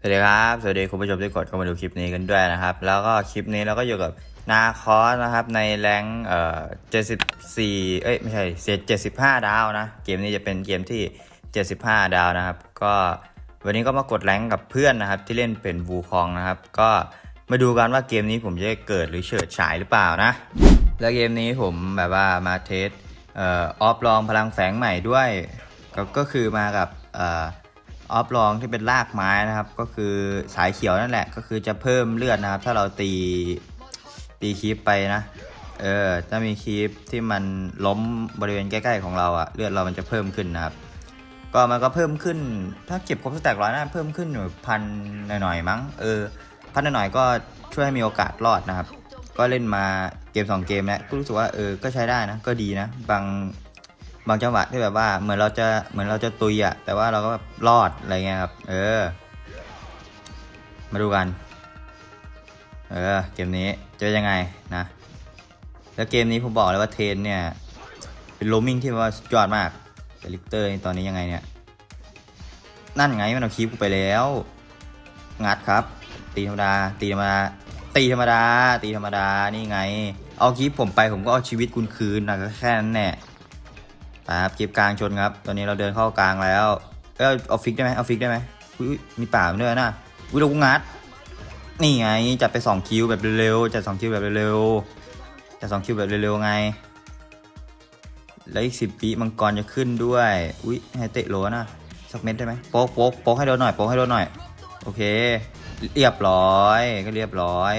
สวัสดีครับ สวัสดีคุณผู้ชมที่กดเข้ามาดูคลิปนี้กันด้วยนะครับ แล้วก็คลิปนี้เราก็อยู่กับนาคอสนะครับในแรงเอ่อ74เอ้ยไม่ใช่เศษ75ดาวนะ เกมนี้จะเป็นเกมที่75ดาวนะครับ ก็วันนี้ก็มากดแรงกับเพื่อนนะครับที่เล่นเป็นวูคองนะครับ ก็มาดูกันว่าเกมนี้ผมจะเกิดหรือเฉิดฉายหรือเปล่านะ แล้วเกมนี้ผมแบบว่ามาเทสเอ่อออฟลองพลังแฝงใหม่ด้วย ก็ก็คือมากับเอ่อ ออฟลองที่เป็นรากไม้นะครับ ก็คือสายเขียวนั่นแหละ ก็คือจะเพิ่มเลือดนะครับ ถ้าเราตีตีคีปไปนะเออถ้ามีคีปที่มันล้มบริเวณใกล้ๆของเราอะเลือดเรามันจะเพิ่มขึ้นนะครับ ก็มันก็เพิ่มขึ้น ถ้าเก็บครบสแต็กร้อยน่าเพิ่มขึ้นอยู่พันหน่อยๆมั้งเออพันหน่อยๆก็ช่วยให้มีโอกาสรอดนะครับ ก็เล่นมาเกมสองเกมแล้วก็รู้สึกว่าเออก็ใช้ได้นะก็ดีนะบาง บางจังหวะที่แบบว่าเหมือนเราจะเหมือนเราจะตุยอะแต่ว่าเราก็แบบรอดอะไรเงี้ยครับ เออ มาดูกัน เออ เกมนี้จะยังไงนะ แล้วเกมนี้ผมบอกเลยว่าเทนเนี่ย เป็นโรมิงที่ว่าสุดยอดมากแต่ลิกเตอร์ตอนนี้ยังไงเนี่ย นั่นไงมันเอาคีบกูไปแล้ว งัดครับ ตีธรรมดา ตีธรรมดาตีธรรมดา ตีธรรมดา นี่ไง เอาคีบผมไปผมก็เอาชีวิตคุณคืนนะก็แค่นั้นแหละ ครับคลิปกลางชนครับ ตอนนี้เราเดินเข้ากลางแล้วเออเอาฟิกได้ไหมเอาฟิกได้ไหมอุ๊ยมีป่ามาด้วยนะอุ้ยเรากูงัด นี่ไงจัดไปสองคิวแบบเร็วๆจัดสองคิวแบบเร็วๆจัดสองคิวแบบเร็วๆไง แล้วอีกสิบปีมังกรจะขึ้นด้วย อุ้ยให้เตะโลนะสักเม็ดได้ไหมโป๊กโป๊กโป๊กให้โดนหน่อยโป๊กให้โดนหน่อย โอเค เรียบร้อยก็เรียบร้อย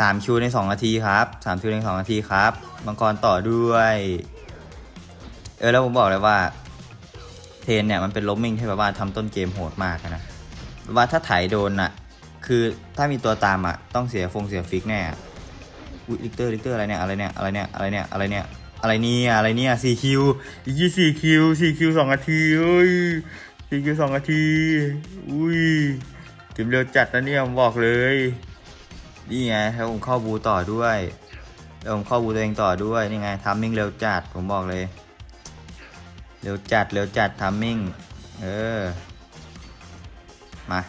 สามคิวในสองนาทีครับสามคิวในสองนาทีครับมังกรต่อด้วย เออแล้วผมบอกเลยว่า เทนเนี่ยมันเป็นล้มมิ่งที่แบบว่าทำต้นเกมโหดมากนะว่าถ้าไถโดนอะคือถ้ามีตัวตามอะต้องเสียฟงเสียฟิกแน่อุ้ยลิกเตอร์ลิกเตอร์อะไรเนี่ยอะไรเนี่ยอะไรเนี่ยอะไรเนี่ยอะไรเนี่ยอะไรเนี่ยอะไรเนี่ยสี่คิวอีกยี่สี่คิวสี่คิวสองนาทีเอ้ยสี่คิวสองนาที อุ้ยเกมเร็วจัดนะเนี่ยผมบอกเลยนี่ไงแล้วผมเข้าบูต่อด้วยแล้วผมเข้าบูตัวเองต่อด้วยนี่ไงทัมมิ่งเร็วจัดผมบอกเลย เร็วจัด เร็วจัดทัมมิ่ง เออ มา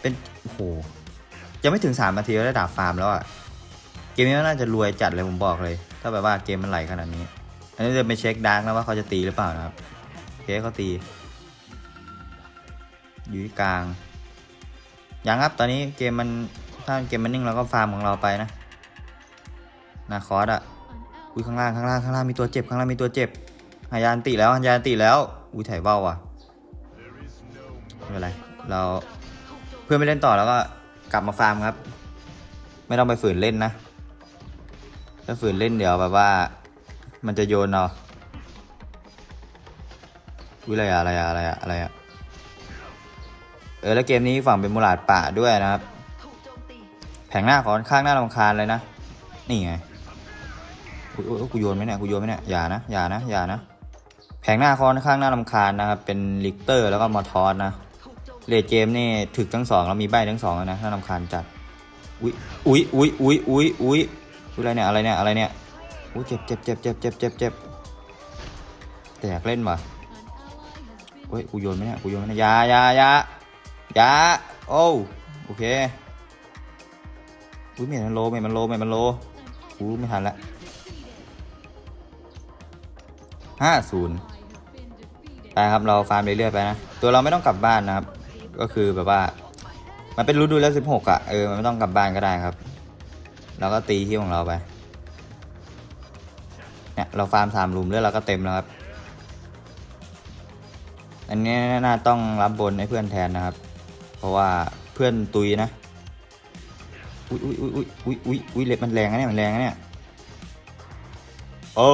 เป็นโอ้โหยังไม่ถึงสามนาทีก็ได้ดาบฟาร์มแล้วอะเกมนี้น่าจะรวยจัดเลยผมบอกเลย ถ้าแบบว่าเกมมันไหลขนาดนี้ อันนี้จะไปเช็คดาร์กนะว่าเขาจะตีหรือเปล่านะครับโอเคเขาตี อยู่ที่กลาง ยังครับตอนนี้เกมมันถ้าเกมมันนิ่งเราก็ฟาร์มของเราไปนะนาคอสอะอุ้ยข้างล่างข้างล่างข้างล่างมีตัวเจ็บข้างล่างมีตัวเจ็บ หายานติแล้วหายานติแล้ว อุ้ยถ่ายเบ้าอะไม่เป็นไร เราเพื่อนไม่เล่นต่อแล้วก็กลับมาฟาร์มครับ ไม่ต้องไปฝืนเล่นนะ ถ้าฝืนเล่นเดี๋ยวแบบว่า มันจะโยนเราอุ้ยอะไรอะอะไรอะอะไรอะอะไรอะเออแล้วเกมนี้ฝั่งเป็นมูลาดป่าด้วยนะครับ แผงหน้าขอนข้างหน้ารำคาญเลยนะ นี่ไงกูโยนไหมเนี่ยกูโยนไหมเนี่ยอย่านะอย่านะอย่านะ แผงหน้าคอนข้างหน้าลำคาญนะครับ เป็นลิกเตอร์แล้วก็มอทอสนะเลดเกมนี่ถึกทั้งสองแล้วมีใบทั้งสองนะน่าลำคาญจัดอุ้ยอุ้ยอุ้ยอุ้ยอุ้ยอุ้ยอะไรเนี่ยอะไรเนี่ยอะไรเนี่ยอุ้ยเจ็บเจ็บเจ็บเจ็บเจ็บเจ็บเจ็บแต่อยากเล่นว่ะเฮ้ยกูโยนไหมเนี่ยกูโยนไหมเนี่ยยายายายาโอ้โอเคอุ้ยเมทมันโลเมทมันโลเมทมันโลกูไม่ทันละ ห้าศูนย์ไปครับเราฟาร์มเรื่อยๆไปนะ ตัวเราไม่ต้องกลับบ้านนะครับ ก็คือแบบว่า มันเป็นฤดูแล้วสิบหกอะเออมันไม่ต้องกลับบ้านก็ได้ครับเราก็ตีที่ของเราไปเนี่ยเราฟาร์มสามลุมเลือดเราก็เต็มแล้วครับ อันนี้น่าต้องรับบนให้เพื่อนแทนนะครับ เพราะว่าเพื่อนตุยนะ อุ้ยอุ้ยอุ้ยอุ้ยอุ้ยอุ้ยอุ้ยเล็บมันแรงนะเนี่ยมันแรงนะเนี่ย โอ้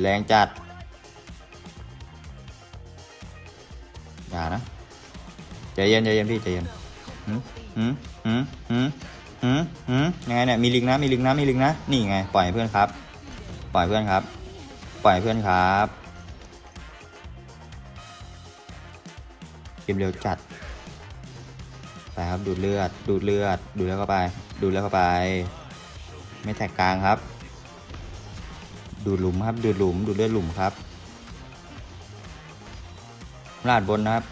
แรงจัด อย่านะ ใจเย็นใจเย็นพี่ใจเย็นหืมหืมหืมหืมหืมหืมยังไงเนี่ย มีลิงนะ มีลิงนะ มีลิงนะ นี่ไง ปล่อยเพื่อนครับ ปล่อยเพื่อนครับ ปล่อยเพื่อนครับเกมเร็วจัด ไปครับ ดูดเลือด ดูดเลือด ดูดแล้วเข้าไป ดูดแล้วเข้าไป ไม่แท็กกลางครับ ดูหลุมครับดูหลุมดูเลือดหลุมครับลาดบนนะครับ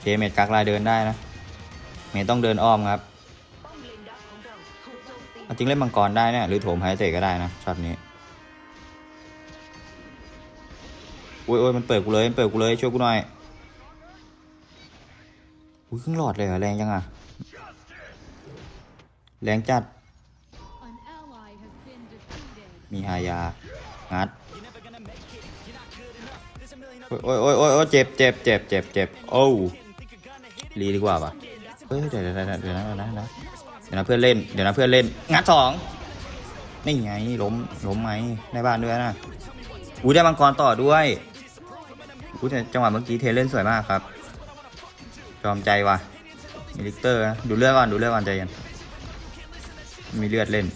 เคเมดกักลายเดินได้นะเมดต้องเดินอ้อมครับอาจริงเล่นมังกรได้เนี่ยหรือโถมไฮเตะก็ได้นะช็อตนี้โอ้ยโอ้ยมันเปิดกูเลยมันเปิดกูเลยช่วยกูหน่อยอุ้ยครึ่งหลอดเลยเหรอแรงจังอะแรงจัด มีฮายางัดโอ้ยโอ้ยโอ้ยโอ้ยเจ็บเจ็บเจ็บเจ็บเจ็บโอ้รีดีกว่าปะเฮ้ยเดี๋ยวเดี๋ยวเดี๋ยวนะเดี๋ยวนะเดี๋ยวนะเดี๋ยวนะเพื่อนเล่นเดี๋ยวนะเพื่อนเล่นงัดสองนี่ไงล้มล้มไหมในบ้านด้วยนะอุ้ยได้มังกรต่อด้วยอุ้ยจังหวะเมื่อกี้เทเล่นสวยมากครับ จอมใจว่ะมีลิกเตอร์นะดูเลือดก่อนดูเลือดก่อนใจเย็นมีเลือดเล่น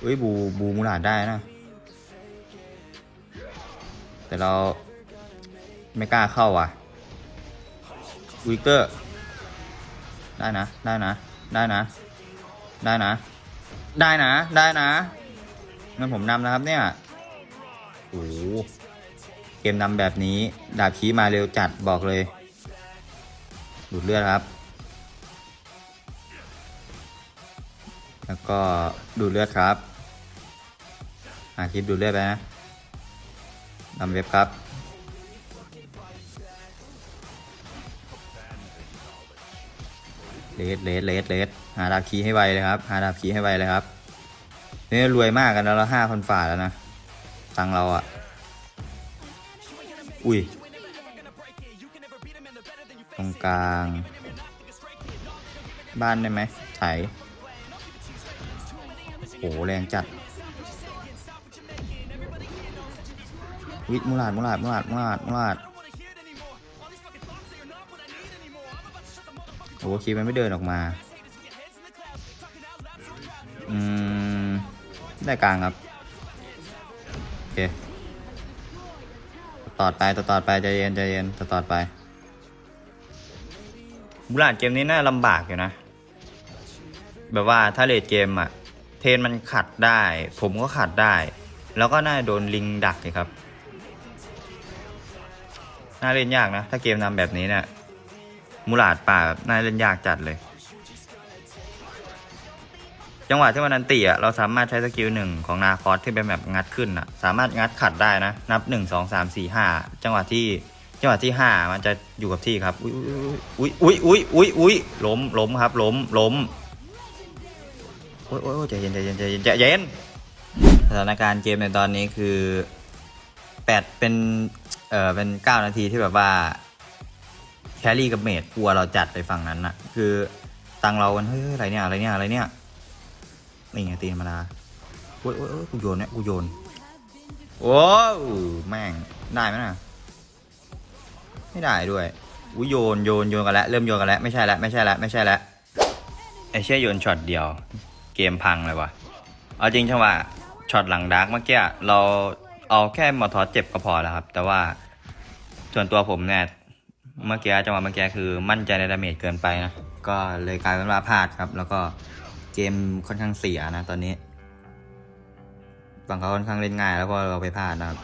เฮ้ยบูบูมูลาดได้นะ แต่เราไม่กล้าเข้าว่ะวิกเตอร์ ได้นะ ได้นะ ได้นะ ได้นะ ได้นะ ได้นะงั้นผมนำนะครับเนี่ยโอ้โหเกมนำแบบนี้ ดาบชี้มาเร็วจัดบอกเลย ดูดเลือดครับ ก็ดูดเลือดครับหาคลิปดูดเลือดไปนะนำเว็บครับ เลสเลสเลสเลสหาดาบคีให้ไวเลยครับ หาดาบคีให้ไวเลยครับนี่รวยมากกันแล้วเราห้าคนฝ่าแล้วนะตังเราอะ อุ้ย ตรงกลาง บ้านได้ไหมไถ โหแรงจัด วิมูลาดมูลาดมูลาดมูลาดมูลาดโอ้คีมันไม่เดินออกมา อืม ได้กลางครับ โอเคต่อไปต่อต่อไปใจเย็นใจเย็นต่อต่อไปบุลาดเกมนี้น่าลำบากอยู่นะ แบบว่าถ้าเลดเกมอะ เทนมันขัดได้ ผมก็ขัดได้ แล้วก็น่าโดนลิงดักเลยครับ น่าเล่นยากนะ ถ้าเกมนำแบบนี้เนี่ยมูลาดป่าแบบน่าเล่นยากจัดเลย จังหวะที่มันนันตีอะเราสามารถใช้สกิลหนึ่งของนาคอสที่เป็นแบบงัดขึ้นอะ สามารถงัดขัดได้นะ นับหนึ่งสองสามสี่ห้าจังหวะที่จังหวะที่ห้ามันจะอยู่กับที่ครับ อุ้ยอุ้ยอุ้ยอุ้ยอุ้ยอุ้ยล้มล้มครับ ล้มล้ม โอ้ยโอ้ยใจเย็นใจเย็นใจเย็นใจเย็นสถานการณ์เกมในตอนนี้คือแปดเป็นเอ่อเป็นเก้านาทีที่แบบว่าแครี่กับเมดกลัวเราจัดไปฝั่งนั้นนะคือตังเรามันเฮ้ยอะไรเนี่ยอะไรเนี่ยอะไรเนี่ยนี่ไงตีธรรมดาโอ้ยโอ้ยโอ้ยกูโยนเนี่ยกูโยนโอ้แม่งได้ไหมน่ะไม่ได้ด้วยอุ้ยโยนโยนโยนกันแล้วเริ่มโยนกันแล้วไม่ใช่แล้วไม่ใช่แล้วไม่ใช่แล้วไอเชี่ยโยนช็อตเดียว เกมพังเลยวะเอาจริงช่ว่าช็อตหลังดาร์กเมื่อกี้เราเอาแค่มอทอสเจ็บก็พอแล้วครับ แต่ว่าส่วนตัวผมเนี่ยเมื่อกี้จังหวะเมื่อกี้คือมั่นใจในดาเมจเกินไปนะก็เลยกลายเป็นว่าพลาดครับ แล้วก็เกมค่อนข้างเสียนะตอนนี้ฝั่งเขาค่อนข้างเล่นง่าย แล้วก็เราไปพลาดนะครับ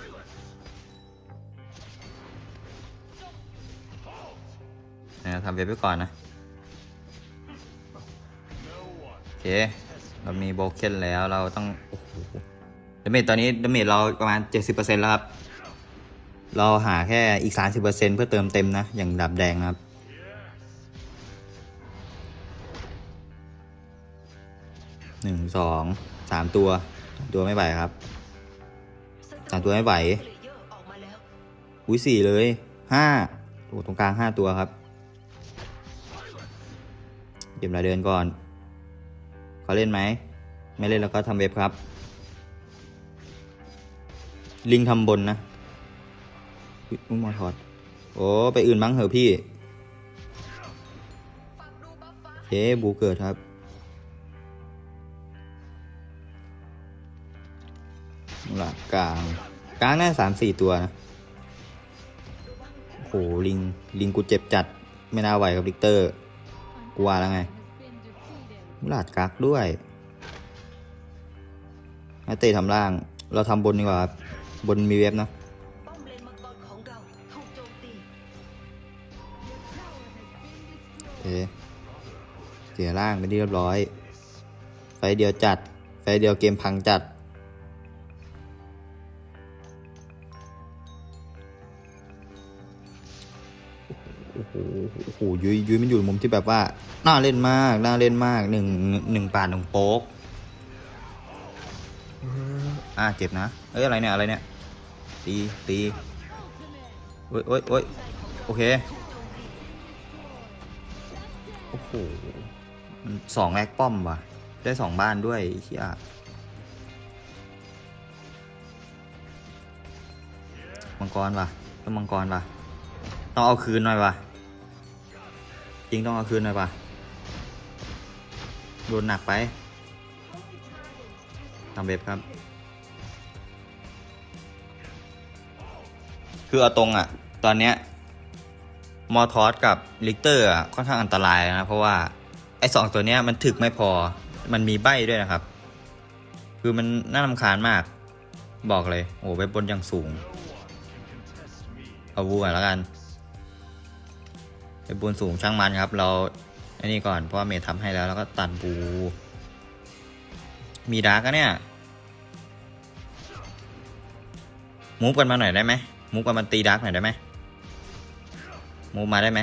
นะทำเว็บไว้ก่อนนะ โอเค เรามีโบเคนแล้วเราต้องโอ้โหดาเมจตอนนี้ดาเมจเราประมาณ 70%แล้วครับ เราหาแค่อีก 30%เพื่อเติมเต็มนะ อย่างดับแดงนะครับหนึ่งสองสามตัวสามตัวไม่ไหวครับสามตัวไม่ไหวอุ้ยสี่เลยห้าโอ้ตรงกลางห้าตัวครับเก็บรายเดือนก่อน เขาเล่นไหม ไม่เล่นแล้วก็ทำเว็บครับ ลิงทำบนนะอุ๊ยอุ้ยมอทอด โอ้ ไปอื่นมั้งเหอะพี่เคบูเกิดครับหลักกลางกลางน่าสามสี่ตัวนะโอ้โหลิง ลิงกูเจ็บจัด ไม่น่าไหวกับลิกเตอร์ An กูว่าแล้วไง ลาดกักด้วยนาเตะทำล่าง เราทำบนดีกว่า บนมีเว็บนะเลนมังกรของเราถูกโอเคเสียล่างไปที่เรียบร้อย ไฟเดียวจัด ไฟเดียวเกมพังจัด โอ้โหยุยยุยมันอยู่มุมที่แบบว่า น่าเล่นมาก น่าเล่นมากหนึ่งหนึ่งปาดหนึ่งโป๊กอ่าเจ็บนะ เอ้ยอะไรเนี่ย อะไรเนี่ย ตีตีโอ้ยโอ้ยโอ้ยโอเค โอ้โหมันสองแอคป้อมว่ะ ได้สองบ้านด้วยไอ้เฮียมังกรว่ะต้องมังกรว่ะต้องเอาคืนหน่อยว่ะจ ริงต้องเอาคืนหน่อยว่ะโดนหนักไปทำเว็บครับ คือเอาตรงอะ ตอนเนี้ยมอทอสกับลิกเตอร์อะค่อนข้างอันตรายนะ เพราะว่า ไอ้สองตัวเนี้ยมันถึกไม่พอ มันมีใบด้วยนะครับ คือมันน่ารำคาญมาก บอกเลย โอ้เว็บบนอย่างสูง เอาบูก่อนแล้วกัน เว็บนสูงช่างมันครับ เราอ้นี่ก่อนเพราะว่าเมททำให้แล้วแล้วก็ตัดบู มีดาร์กเนี่ยมูฟกันมาหน่อยได้ไหมมูฟกันมาตีดาร์กหน่อยได้ไหมมูฟมาได้ไหม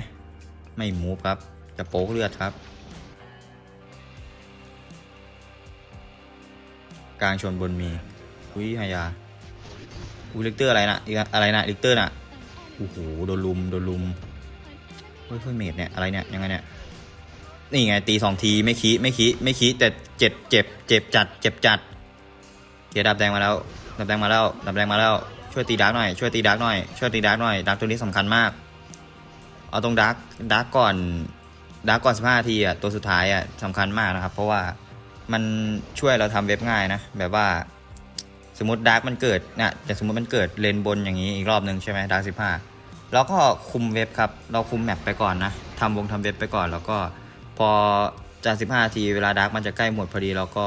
ไม่มูฟครับ จะโป๊กเลือดครับกลางชนบนมีอุ้ยฮายาอุ้ยลิกเตอร์อะไรนะอะไรนะลิกเตอร์น่ะโอ้โหโดนลุมโดนลุม ฮ้ยเฮ้ยเมดเนี่ยอะไรเนี่ยยังไงเนี่ยนี่ไงตีสองทีไม่คีไม่คีไม่คีแต่เจ็บเจ็บเจ็บจัดเจ็บจัดเกียร์ดับแดงมาแล้วดับแดงมาแล้วดับแดงมาแล้วช่วยตีดาร์กหน่อยช่วยตีดาร์กหน่อยช่วยตีดาร์กหน่อยดาร์กตัวนี้สำคัญมาก เอาตรงดาร์กดาร์กก่อนดาร์กก่อน15นาทีอะตัวสุดท้ายอะสำคัญมากนะครับ เพราะว่ามันช่วยเราทำเว็บง่ายนะแบบว่า สมมติดาร์กมันเกิดเนี่ยแต่สมมติมันเกิดเลนบนอย่างนี้อีกรอบหนึ่งใช่ไหมดาร์กสิบห้า เราก็คุมเว็บครับ เราคุมแมปไปก่อนนะทำวงทำเว็บไปก่อน แล้วก็พอจากสิบห้านาทีเวลาดาร์กมันจะใกล้หมดพอดีเราก็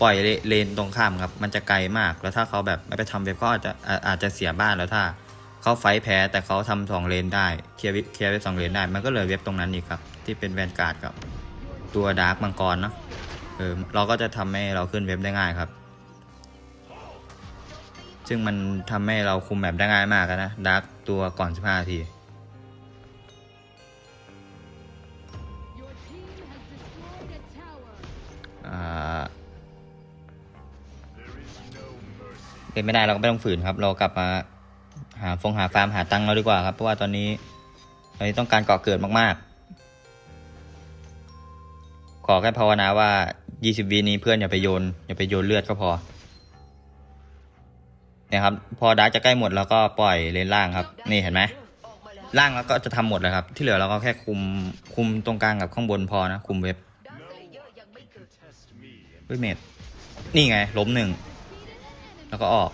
ปล่อยเลเลนตรงข้ามครับ มันจะไกลมาก แล้วถ้าเขาแบบไม่ไปทำเว็บเขาอาจจะอาจจะเสียบ้านแล้วถ้าเขาไฟแพ้แต่เขาทำสองเลนได้เคลียร์เคลียร์เว็บสองเลนได้ มันก็เลยเว็บตรงนั้นอีกครับ ที่เป็นแวนการ์ดกับตัวดาร์กมังกรเนาะเออเราก็จะทำให้เราขึ้นเว็บได้ง่ายครับ ซึ่งมันทำให้เราคุมแมปได้ง่ายมากนะดาร์กตัวก่อน 15นาทีเป็นไม่ได้เราก็ไม่ต้องฝืนครับ เรากลับมาหาฟงหาฟาร์มหาตังเราดีกว่าครับ เพราะว่าตอนนี้ตอนนี้ต้องการเกาะเกิดมาก ๆ ขอแค่ภาวนาว่า 20วีนี้เพื่อนอย่าไปโยน อย่าไปโยนเลือดก็พอ เนี่ยครับ พอดาร์กจะใกล้หมดแล้วก็ปล่อยเลนล่างครับ นี่เห็นไหมล่างแล้วก็จะทำหมดเลยครับ ที่เหลือเราก็แค่คุมคุมตรงกลางกับข้างบนพอนะคุมเว็บเลเยอร์มเกิดเฮ้ยเมดนี่ไงล้มหนึ่งแล้วก็ออก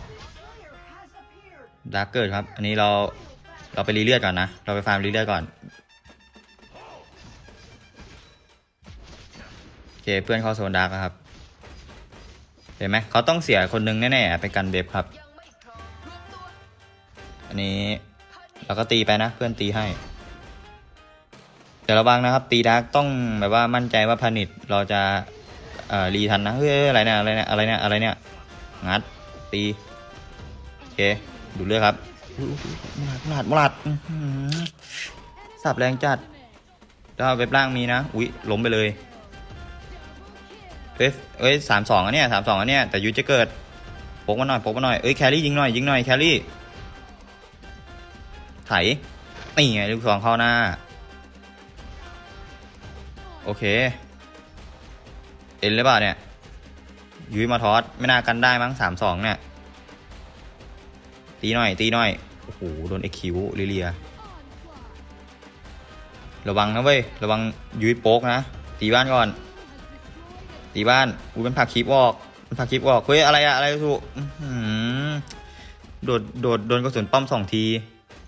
ดาร์กเกิดครับ อันนี้เราเราไปรีเลือดก่อนนะ เราไปฟาร์มรีเลือดก่อนโอเคเพื่อนเข้าโซนดาร์กครับเห็นไหมเขาต้องเสียคนหนึงแน่ๆไปกันเว็บครับ อันนี้เราก็ตีไปนะเพื่อนตีให้ เดี๋ยวระวังนะครับ ตีดาร์กต้องแบบว่ามั่นใจว่าพานิชเราจะเอ่อรีทันนะเฮ้ยอะไรเนี่ยอะไรเนี่ยอะไรเนี่ยอะไรเนี่ยงัดตีโอเคดูเลือดครับมลาดมลาดมลาดอื้อหือสับแรงจัดแล้วเว็บล่างมีนะอุ้ยล้มไปเลยเอ้ยเอ้ยสามสองอันเนี้ยสามสองอันเนี้ยแต่ยูจะเกิดปกมาหน่อยปกมาหน่อยเอ้ยแครี่ยิงหน่อยยิงหน่อยแครี่ ไถนี่ไงลูกสองเข้าหน้า โอเค เอ็นหรือเปล่าเนี่ย ยุ้ยมาทอสไม่น่ากันได้มั้งสามสองเนี่ย ตีหน่อย ตีหน่อย โอ้โห โดนเอ็กคิวลิเลีย ระวังนะเว้ย ระวังยุ้ยโป๊กนะ ตีบ้านก่อน ตีบ้านอุ้ยเป็นผักคลิปออกเป็นผักคลิปออก เฮ้ย อะไรอะอะไรสุโดด โดด โดนกระสุนป้อมสองที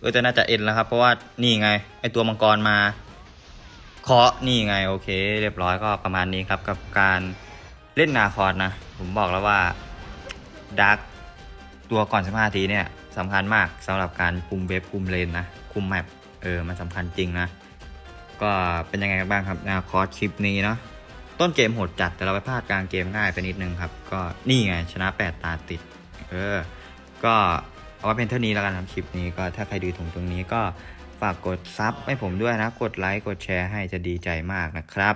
ออแต่น่าจะเอ็นแล้วครับ เพราะว่านี่ไงไอตัวมังกรมาเคาะนี่ไงโอเค เรียบร้อยก็ประมาณนี้ครับกับการเล่นนาคอร์ดนะ ผมบอกแล้วว่าดักตัวก่อน15นาทีเนี่ยสำคัญมากสำหรับการคุมเว็บคุมเลนนะ คุมแมปเออมันสำคัญจริงนะ ก็เป็นยังไงกันบ้างครับนาคอสคลิปนี้เนาะต้นเกมโหดจัดแต่เราไปพลาดกลางเกมง่ายไปนิดนึงครับ ก็นี่ไงชนะ 8 ตาติด เออ ก็ เอาไว้เป็นเท่านี้แล้วกันครับคลิปนี้ก็ถ้าใครดูถึงตรงนี้ก็ฝากกดซับให้ผมด้วยนะ กดไลค์ กดแชร์ให้จะดีใจมากนะครับ